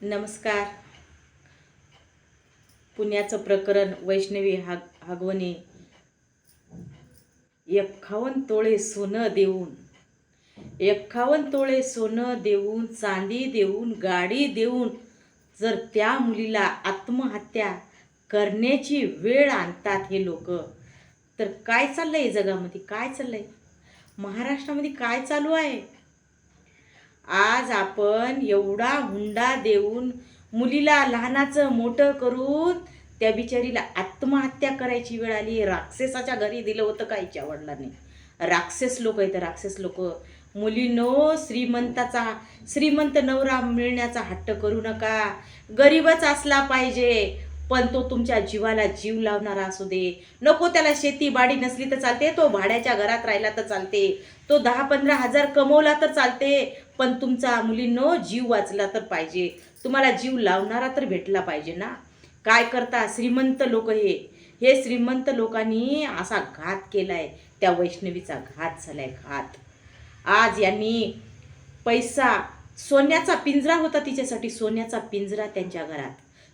नमस्कार. पुण्याचं प्रकरण वैष्णवी हाग हागवणे. यक्खावन तोळे सोनं देऊन यक्खावन तोळे सोनं देऊन चांदी देऊन गाडी देऊन जर त्या मुलीला आत्महत्या करण्याची वेळ आणतात हे लोक तर काय चाललंय जगामध्ये? काय चाललंय? महाराष्ट्रामध्ये काय चालू आहे? आज आपण एवढा हुंडा देऊन मुलीला लहानाचं मोठं करून त्या बिचारीला आत्महत्या करायची वेळ आली. राक्षसाच्या घरी दिलं होतं का हिच्या वडिलांनी? राक्षस लोक आहेत राक्षस लोक. मुलीनो श्रीमंताचा श्रीमंत नवरा मिळण्याचा हट्ट करू नका. गरीबच असला पाहिजे पण तो तुमच्या जीवाला जीव लावणारा असू दे. नको त्याला शेती बाडी नसली तर चालते तो भाड्याच्या घरात राहिला तर चालते. तो दहा पंधरा हजार कमवला तर चालते. पण तुमचा मुलींनो जीव वाचला तर पाहिजे. तुम्हाला जीव लावणारा तर भेटला पाहिजे ना. काय करता श्रीमंत लोक हे? हे श्रीमंत लोकांनी असा घात केला आहे त्या वैष्णवीचा घात झाला आहे घात. आज यांनी पैसा सोन्याचा पिंजरा होता तिच्यासाठी. सोन्याचा पिंजरा त्यांच्या घरात.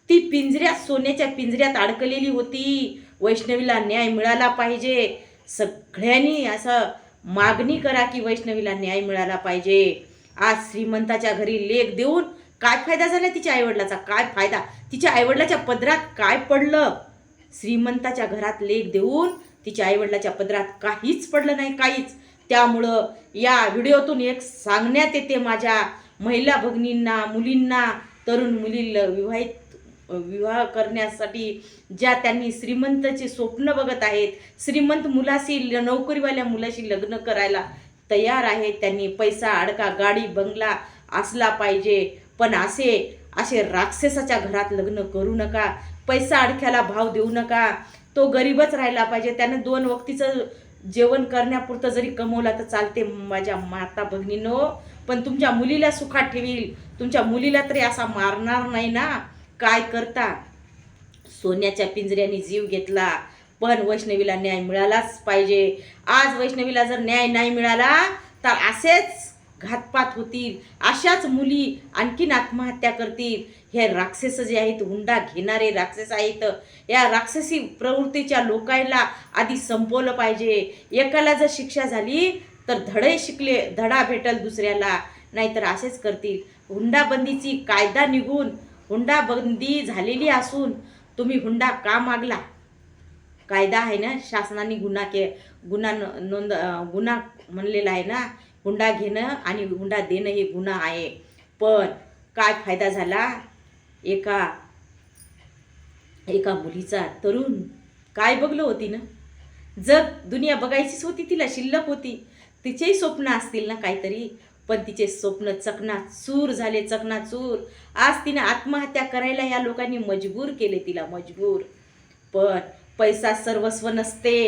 ती पिंजऱ्यात सोन्याच्या पिंजऱ्यात अडकलेली होती. वैष्णवीला न्याय मिळाला पाहिजे. सगळ्यांनी असं मागणी करा की वैष्णवीला न्याय मिळाला पाहिजे. आज श्रीमंताच्या घरी लेख देऊन काय फायदा झाला तिच्या आईवडिलाचा? काय फायदा? तिच्या आईवडिलाच्या पदरात काय पडलं? श्रीमंताच्या घरात लेख देऊन तिच्या आईवडिलाच्या पदरात काहीच पडलं नाही काहीच. त्यामुळं या व्हिडिओतून एक सांगण्यात येते माझ्या महिला भगिनींना मुलींना तरुण मुलीला विवाहित विवाह करण्यासाठी ज्या त्यांनी श्रीमंतचे स्वप्न बघत आहेत. श्रीमंत मुलाशी ल- नोकरीवाल्या मुलाशी लग्न करायला तयार आहेत त्यांनी पैसा अडका गाडी बंगला असला पाहिजे. पण असे असे राक्षसाच्या घरात लग्न करू नका. पैसा अडक्याला भाव देऊ नका. तो गरीबच राहिला पाहिजे. त्यानं दोन वक्तीचं जेवण करण्यापुरतं जरी कमवला तर चालते माझ्या माता भगिनीनो. पण तुमच्या मुलीला सुखात ठेवील. तुमच्या मुलीला तरी असा मारणार नाही ना. काय करता? सोन्याच्या पिंजऱ्याने जीव घेतला. पण वैष्णवीला न्याय मिळालाच पाहिजे. आज वैष्णवीला जर न्याय नाही मिळाला तर असेच घातपात होतील. अशाच मुली आणखीन आत्महत्या करतील. हे राक्षस जे आहेत हुंडा घेणारे राक्षस आहेत. या राक्षसी प्रवृत्तीच्या लोकांना आधी संपवलं पाहिजे. एकाला जर शिक्षा झाली तर धडे शिकले धडा भेटल दुसऱ्याला. नाहीतर असेच करतील. हुंडाबंदीची कायदा निघून हुंडाबंदी झालेली असून तुम्ही हुंडा का मागला? कायदा आहे ना शासनाने गुन्हा के गुन्हा न- नोंद गुन्हा म्हणलेला आहे ना हुंडा घेणं आणि हुंडा देणं हे गुन्हा आहे. पण काय फायदा झाला? एका एका मुलीचा तरुण काय बघलं होती ना? जग दुनिया बघायचीच होती तिला शिल्लक होती. तिचेही स्वप्न असतील ना काहीतरी पण तिचे स्वप्न चकनाचूर झाले चकनाचूर. आज तिने आत्महत्या करायला या लोकांनी मजबूर केले तिला मजबूर. पण पैसा सर्वस्व नसते.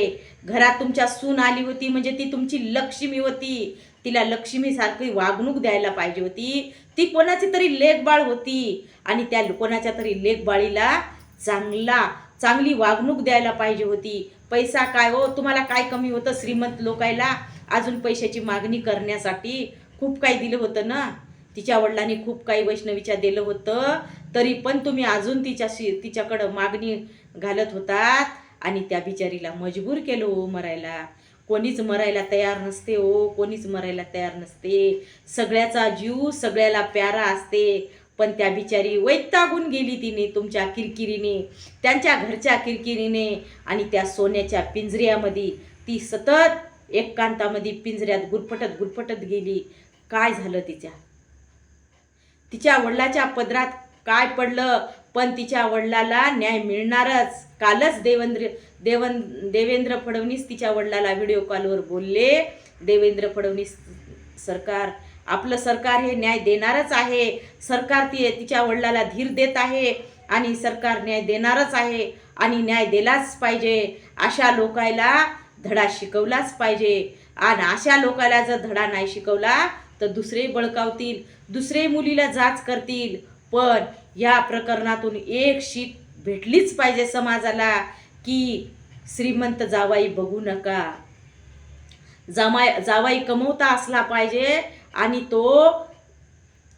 घरात तुमच्या सून आली होती म्हणजे ती तुमची लक्ष्मी होती. तिला लक्ष्मीसारखी वागणूक द्यायला पाहिजे होती. ती कोणाची तरी लेखबाळ होती. आणि त्या कोणाच्या तरी लेखबाळीला चांगला चांगली वागणूक द्यायला पाहिजे होती. पैसा काय हो? तुम्हाला काय कमी होतं श्रीमंत लोकायला? अजून पैशाची मागणी करण्यासाठी खूप काही दिलं होतं ना? तिच्या वडिलांनी खूप काही वैष्णवीच्या दिलं होतं. तरी पण तुम्ही अजून तिच्याशी तिच्याकडं मागणी घालत होतात. आणि त्या बिचारीला मजबूर केलं हो मरायला. कोणीच मरायला तयार नसते हो कोणीच मरायला तयार नसते. सगळ्याचा जीव सगळ्याला प्यारा असते. पण त्या बिचारी वैतागून गेली तिने तुमच्या किरकिरीने त्यांच्या घरच्या किरकिरीने आणि त्या सोन्याच्या पिंजऱ्यामध्ये. ती सतत एकांतामध्ये पिंजऱ्यात गुरफटत गुरफटत गेली. काय झालं तिच्या? तिच्या वडिलाच्या पदरात काय पडलं? पण तिच्या वडिलाला न्याय मिळणारच. कालच देवेंद्र देवन देवेंद्र फडणवीस तिच्या वडिलाला व्हिडिओ कॉलवर बोलले. देवेंद्र फडणवीस सरकार आपलं सरकार हे न्याय देणारच आहे. सरकार ती तिच्या वडिलाला धीर देत आहे आणि सरकार न्याय देणारच आहे आणि न्याय दिलाच पाहिजे. अशा लोकायला धडा शिकवलाच पाहिजे. आणि अशा लोकाला जर धडा नाही शिकवला तर दुसरे बळकावतील दुसरे मुलीला जाच करतील. पण या प्रकरणातून एक शीट भेटलीच पाहिजे समाजाला की श्रीमंत जावाई बघू नका. जामाय जावाई कमवता असला पाहिजे आणि तो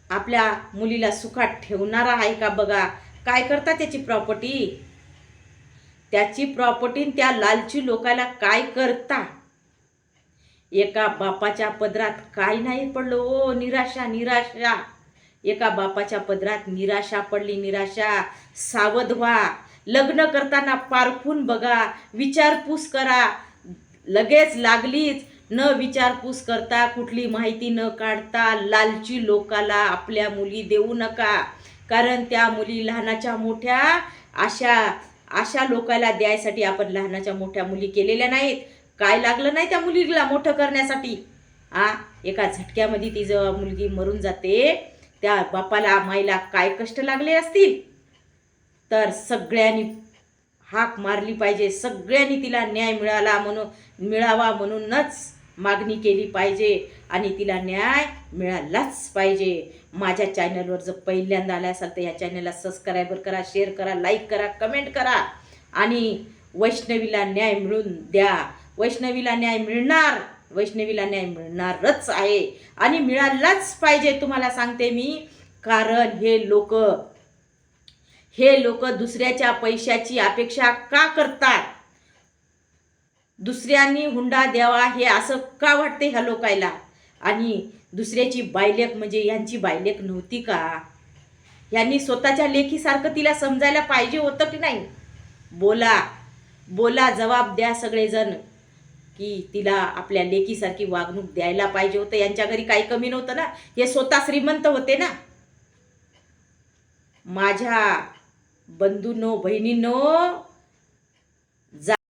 आपल्या मुलीला सुखात ठेवणारा आहे का बघा? काय करता त्याची प्रॉपर्टी त्याची प्रॉपर्टी त्या लालची लोकाला काय करता? एका बापाच्या पदरात काय नाही पडलं? ओ निराशा निराशा. एका बापाच्या पदरात निराशा पडली निराशा. सावध व्हा. लग्न करताना पारखून बघा. विचारपूस करा. लगेच लागलीच. न विचारपूस करता कुठली माहिती न काढता लालची लोकाला आपल्या मुली देऊ नका. कारण त्या मुली लहानाच्या मोठ्या अशा अशा लोकाला द्यायसाठी आपण लहानाच्या मोठ्या मुली केलेल्या नाहीत. काय लागलं नाही त्या मुलीला मोठं करण्यासाठी? आ? एका झटक्यामध्ये ती जेव्हा मुलगी मरून जाते. त्या बापाला माईला काय कष्ट लागले असतील? तर सगळ्यांनी हाक मारली पाहिजे. सगळ्यांनी तिला न्याय मिळाला म्हणून मिळावा म्हणूनच मागणी केली पाहिजे आणि तिला न्याय मिळालाच पाहिजे. माझ्या चॅनलवर जर पहिल्यांदा आला असाल तर या चॅनलला सबस्क्रायबर करा शेअर करा लाईक करा कमेंट करा आणि वैष्णवीला न्याय मिळून द्या. वैष्णवीला न्याय मिळणार. वैष्णवीला न्याय मिळणारच आहे. आणि मिळालाच पाहिजे तुम्हाला सांगते मी. कारण हे लोक हे लोक दुसऱ्याच्या पैशाची अपेक्षा का करतात? दुसऱ्यांनी हुंडा द्यावा हे असं का वाटते ह्या लोकायला? आणि दुसऱ्याची बायलेक म्हणजे यांची बायलेक नव्हती का? यांनी स्वतःच्या लेखीसारखं तिला समजायला पाहिजे होतं की नाही? बोला. बोला जबाब द्या सगळेजण. की तिला आपल्या लेकीसारखी वागणूक द्यायला पाहिजे होतं. यांच्या घरी काही कमी नव्हतं ना. हे स्वतः श्रीमंत होते ना. माझ्या बंधूंनो बहिणींनो